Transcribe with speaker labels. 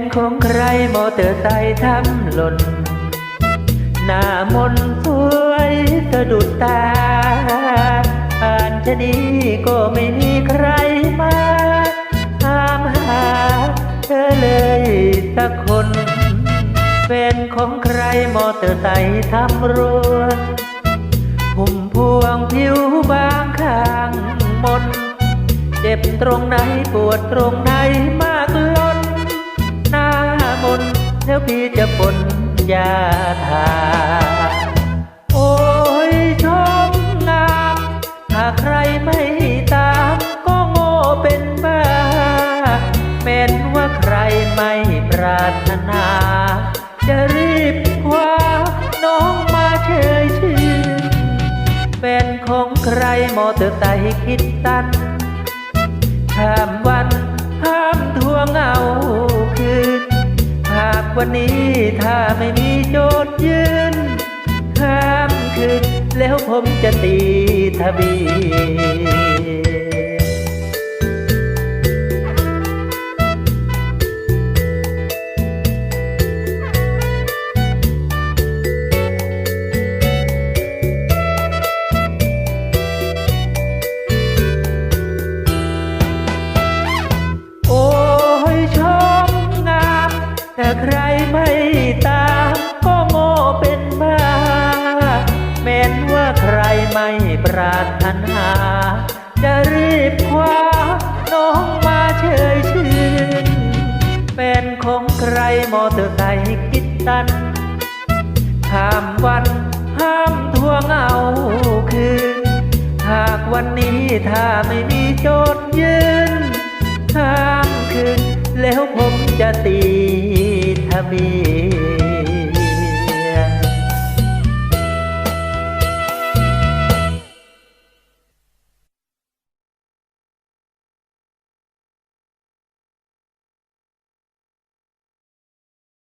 Speaker 1: นของใครมอเตอร์ไซค์ทำหล่น หน้ามนสวยสะดุดตา อ่านชะนี้ก็ไม่มีใครมาตามหาเธอเลยสักคน เป็นของใครมอเตอร์ไซค์ทำรัวหุ่มพวงผิวบางข้างมน เจ็บตรงไหนปวดตรงไหนมา แล้วพี่จะปนยาทา โอ้ยชมงามถ้าใครไม่ตามก็โง่เป็นบ้าแม้นว่าใครไม่ปรารถนา จะรีบคว้าน้องมาเชยชื่นเป็นของใครมอเตอร์ไซค์คิดตันห้ามวันห้ามทวงเอา วันนี้ถ้าไม่มีโจทย์ยืนข้ามคืนแล้วผมจะตีทะเบียน แต่ใครไม่ตาม ก็โง่เป็นบ้าแม้นว่าใครไม่ปรารถนา จะรีบคว้าน้องมาเชยชื่นเป็นของใครมอเตอร์ไซค์คิดตันห้ามวันห้ามทวงเอาคืน หากวันนี้ถ้าไม่มีโจทย์ยืนห้ามคืนแล้วผมจะตี ทะเบีย